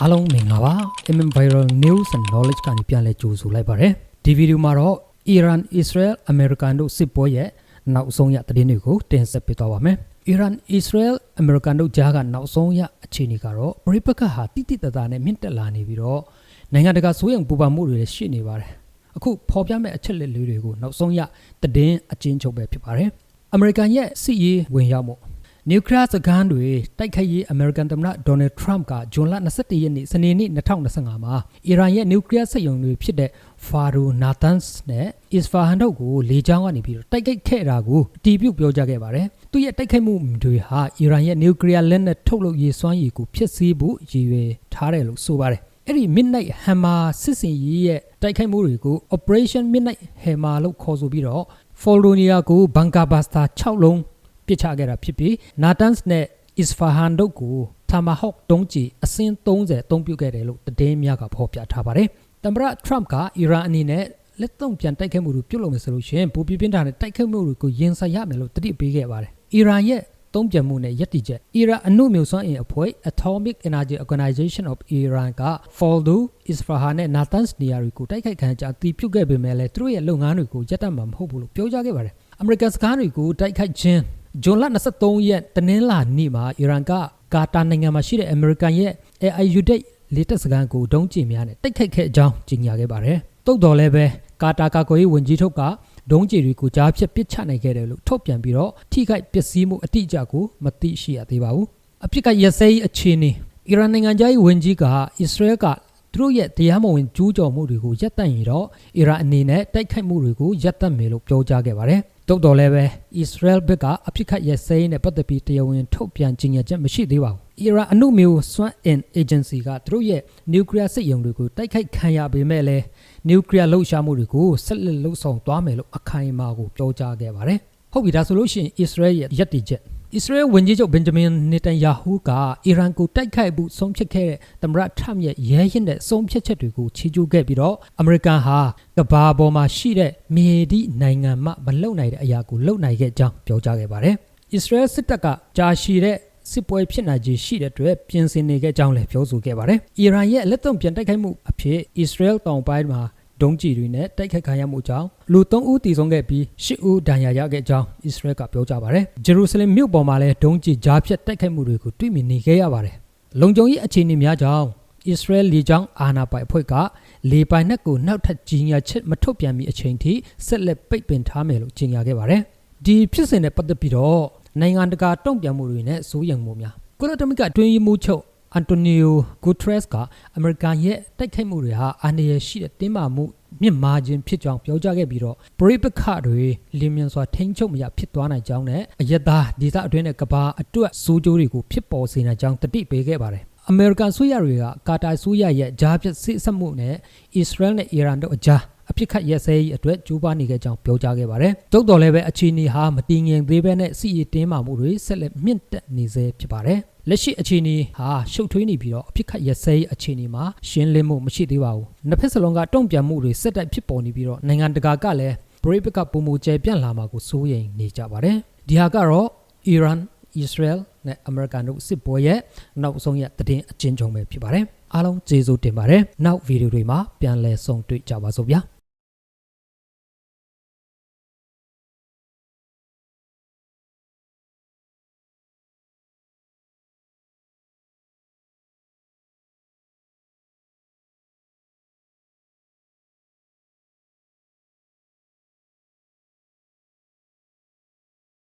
အားလုံးမင်္ဂလာပါ MM Viral News and Knowledge ကနေပြန်လည်ကြိုဆိုလိုက်ပါရစေဒီဗီဒီယိုမှာတော့ Iran Israel American တို့စစ်ပွဲရဲ့နောက်ဆုံးရသတင်းတွေကိုတင်ဆက်ပေးသွားပါမယ် Iran Israel American တို့ကြားကနောက်ဆုံးရအခြေအနေကတော့ပြိပက္ခဟာတိတိတသားနဲ့မြင့်တက်လာနေပြီးတော့နိုင်ငံတကာစိုးရိမ်ပူပန်မှုတွေလည်းရှိနေပါတယ်အခုပေါ်ပြမဲ့အချက်လက်လေးတွေကိုနောက်ဆုံးရသတင်းအချင်းချုပ်ပဲဖြစ်ပါတယ်အမေရိကန်ရဲ့စစ်ရေးဝင်ရောက်မှု နျူကလ িয়ার စကန်တွေတိုက်ခိုက်ရေးအမေရိကန်သမ္မတဒေါ်နယ်ထရမ့်ကဇွန်လ21ရက်နေ့စနေနေ့2025မှာအီရန်ရဲ့နျူကလ িয়ার စက်ရုံတွေဖြစ်တဲ့ဖာရူနာတန်စ်နဲ့အစ္စဖာဟန်တို့ကိုလေကြောင်းကနေပြီးတော့တိုက်ခိုက်ခဲ့တာကိုအတည်ပြုပြောကြားခဲ့ပါတယ်။သူရဲ့တိုက်ခိုက်မှုတွေဟာအီရန်ရဲ့နျူကလ িয়ার လက်နက်ထုတ်လုပ်ရေးစွမ်းရည်ကိုဖျက်ဆီးဖို့ရည်ရွယ်ထားတယ်လို့ဆိုပါတယ်။အဲ့ဒီ Midnight Hammer စစ်စင်ရေးရဲ့တိုက်ခိုက်မှုတွေကို Operation Midnight Hammer လို့ခေါ်ဆိုပြီးတော့ Foldonia ကို Bunker Buster 6လုံး ပစ်ချခဲ့တာဖြစ်ပြီး Natanz နဲ့ Isfahan တို့ကို Tomahawk တုံးကြီးအစင်း30အသုံးပြုခဲ့တယ်လို့သတင်းများကဖော်ပြထားပါတယ်။တမ္ပရ Trump ကအီရန်အနေနဲ့လက်သုံးပြန်တိုက်ခိုက်မှုတွေပြုလုပ်မယ်ဆိုလို့ရှိရင်ဘူပြပြင်းထန်တဲ့တိုက်ခိုက်မှုတွေကိုရင်ဆိုင်ရမယ်လို့တတိပေးခဲ့ပါတယ်။အီရန်ရဲ့တုံးပြန်မှုနဲ့ယက်တီချက်အီရန်အနုမြုပ်စွမ်းအင်အဖွဲ့ Atomic Energy Organization of Iran က Fordo, Isfahan နဲ့ Natanz နေရာတွေကိုတိုက်ခိုက်ခံကြအတည်ပြုခဲ့ပေမဲ့လည်းသူတို့ရဲ့လုပ်ငန်းတွေကိုရပ်တန့်မှာမဟုတ်ဘူးလို့ပြောကြားခဲ့ပါတယ်။ American စကားတွေကိုတိုက်ခိုက်ခြင်း ဂျွန်လ23ရက်တနင်္လာနေ့မှာအီရန်ကကာတာနိုင်ငံမှာရှိတဲ့အမေရိကန်ရဲ့ AIU ဒိတ်လေတပ်စခန်းကိုဒုံးကျည်များနဲ့တိုက်ခိုက်ခဲ့အကြောင်းကြေညာခဲ့ပါတယ်။တုတ်တော်လည်းပဲကာတာကာကွယ်ရေးဝန်ကြီးထုတ်ကဒုံးကျည်တွေကိုကြားဖြတ်ပစ်ချနိုင်ခဲ့တယ်လို့ထုတ်ပြန်ပြီးတော့ထိခိုက်ပျက်စီးမှုအတိအကျကိုမသိရှိရသေးပါဘူး။အဖြစ်ကရစဲရေးအခြေအနေအီရန်နိုင်ငံသားရေးဝန်ကြီးကအစ္စရေးကသူတို့ရဲ့တရားမဝင်ကျူးကျော်မှုတွေကိုရပ်တန့်ရင်တော့အီရန်အနေနဲ့တိုက်ခိုက်မှုတွေကိုရပ်တန့်မယ်လို့ပြောကြားခဲ့ပါတယ်။ တုတ်တော်လည်းပဲ Israel ဘက်ကအဖြစ်ခတ်ရဲစိမ်းနဲ့ပတ်သက်ပြီးတရားဝင်ထုတ်ပြန်ကြေညာချက်မရှိသေးပါဘူး။ Iran အနုမျိုးစွမ်း in agency ကသူတို့ရဲ့ nuclear စစ်ရုံတွေကိုတိုက်ခိုက်ခံရပေမဲ့လည်း nuclear လှုပ်ရှားမှုတွေကိုဆက်လက်လှုပ်ဆောင်သွားမယ်လို့အခိုင်အမာကိုပြောကြားခဲ့ပါတယ်။ဟုတ်ပြီဒါဆိုလို့ရှိရင် Israel ရဲ့ယက်တီချက် Israel ဝန်ကြီးချုပ်ဘင်ဂျမင်နေတန်ယာဟူးကအီရန်ကိုတိုက်ခိုက်မှုဆုံးဖြတ်ခဲ့တဲ့သမ္မတထရမ့်ရဲ့ရဲရင်တဲ့ဆုံးဖြတ်ချက်တွေကိုချီးကျူးခဲ့ပြီးတော့အမေရိကန်ဟာကမ္ဘာပေါ်မှာရှိတဲ့မြေဒီနိုင်ငံမှမလုံနိုင်တဲ့အရာကိုလုံနိုင်ခဲ့ကြောင်းပြောကြားခဲ့ပါတယ်။ Israel စစ်တပ်ကကြာရှည်တဲ့စစ်ပွဲဖြစ်နိုင်ခြေရှိတဲ့အတွက်ပြင်ဆင်နေခဲ့ကြောင်းလည်းပြောဆိုခဲ့ပါတယ်။အီရန်ရဲ့လက်သွံပြန်တိုက်ခိုက်မှုအဖြစ် Israel တောင်ပိုင်းမှာ ဒုံးကျည်တွေနဲ့တိုက်ခိုက်ခံရမှုကြောင့်လူ3ဦးတည်ဆုံးခဲ့ပြီး10ဦးဒဏ်ရာရခဲ့ကြောင်းအစ္စရေးကပြောကြားပါတယ်။ဂျေရုဆလင်မြို့ပေါ်မှာလည်းဒုံးကျည်ကြားဖြတ်တိုက်ခိုက်မှုတွေကိုတွေ့မြင်နေခဲ့ရပါတယ်။လုံခြုံရေးအခြေအနေများကြောင့်အစ္စရေးလေကြောင်းအာဏာပိုင်အဖွဲ့ကလေပိုင်နက်ကိုနောက်ထပ်ကြီးညာချက်မထုတ်ပြန်မီအချိန်ထိဆက်လက်ပိတ်ပင်ထားမယ်လို့ကြေညာခဲ့ပါတယ်။ဒီဖြစ်စဉ်နဲ့ပတ်သက်ပြီးတော့နိုင်ငံတကာတုံ့ပြန်မှုတွေနဲ့စိုးရိမ်မှုများကုလသမဂ္ဂတွင်းရေးမှုချုပ် အန်တိုနီယိုဂူထရက်စ်ကအမေရိကန်ရဲ့တိုက်ခိုက်မှုတွေဟာအန္တရာယ်ရှိတဲ့တင်းမာမှုမြင့်မားခြင်းဖြစ်ကြောင်းပြောကြားခဲ့ပြီးတော့ပရိပခတွေလင်းမြန်စွာထိန်းချုပ်မရဖြစ်သွားနိုင်ကြောင်းနဲ့အယက်သားဒေသအတွင်းနဲ့ကဘာအတွက်စိုးကြိုးတွေကိုဖြစ်ပေါ်စေနိုင်ကြောင်းတတိပေးခဲ့ပါတယ်အမေရိကန်ဆိုရတွေကကာတာဆိုရရဲ့ဂျားပြစ်စစ်ဆက်မှုနဲ့အစ္စရေးနဲ့အီရန်တို့အကြားအဖြ စ်ခတ်ရဲစဲရေးအတွက်ကြိုးပမ်းနေခဲ့ကြောင်းပြောကြားခဲ့ပါတယ်။တုတ်တော်လည်းပဲအခြေအနေဟာမတည်ငြိမ်သေးဘဲနဲ့စီရီတင်းမာမှုတွေဆက်လက်မြင့်တက်နေစေဖြစ်ပါတယ်။လက်ရှိအခြေအနေဟာရှုပ်ထွေးနေပြီးတော့အဖြစ်ခတ်ရဲစဲရေးအခြေအနေမှာရှင်းလင်းမှုမရှိသေးပါဘူး။နှစ်ဖက်စလုံးကတုံ့ပြန်မှုတွေဆက်တိုက်ဖြစ်ပေါ်နေပြီးတော့နိုင်ငံတကာကလည်းဘရိပကပုံမူကျဲပြန့်လာမှာကိုစိုးရိမ်နေကြပါတယ်။ဒီဟာကတော့ Iran, Israel နဲ့ American တို့စစ်ပွဲရဲ့နောက်ဆုံးရသတင်းအချင်းချုပ်ပဲဖြစ်ပါတယ်။အားလုံးကျေးဇူးတင်ပါတယ်။နောက်ဗီဒီယိုတွေမှာပြန်လည်ဆုံတွေ့ကြပါစို့ဗျာ။